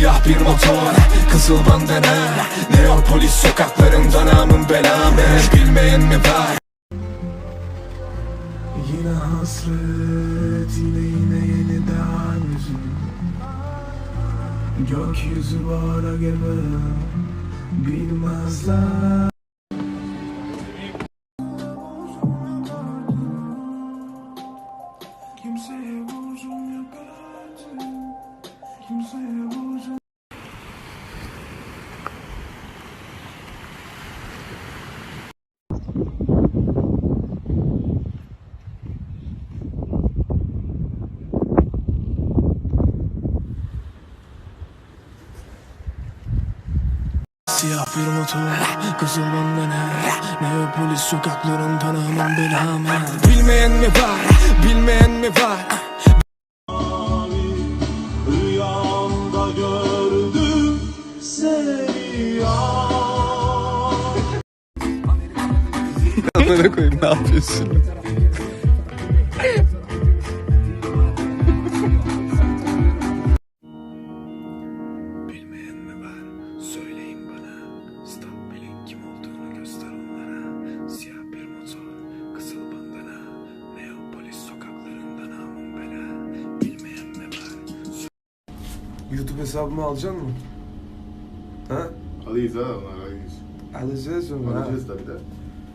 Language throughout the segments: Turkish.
Siyah bir motor Kızıl bandana Neopolis sokaklarında namın belamı Bilmeyen mi var? Yine hasret Yine yine yeniden yüzün Gökyüzü bana gebe Bilmezler. Kimseye borcum yok artık Kimseye borcum Siyah bir motor, kızıl bandana Neopolis sokaklarında namın belamı Bilmeyen mi var, bilmeyen mi var Amına koyayım ne yapıyorsun? Bilmeyen mi var? Söyleyin bana. Stop bilin kim olduğunu göster onlara. Siyah bir motor, kızıl bandana. Neopolis sokaklarında namın bela. Bilmeyen mi var? YouTube hesabımı alacaksın mı? Ha? Alıyız ha onlar alıyız Alacağız onu ha. Alacağız tabii de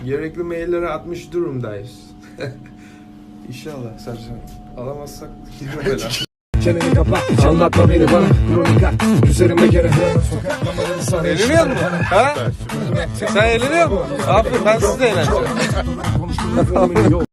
Gerekli mailleri atmış durumdayız. İnşallah Sercan. Alamazsak girme bela. Çeneni kapat, anlatma beni bana. Kronik at, üzerime gene Sokaklamaları sana Eğleniyor musun? Ha? Sen eğleniyor musun? Aferin ben siz de eğleneceğim.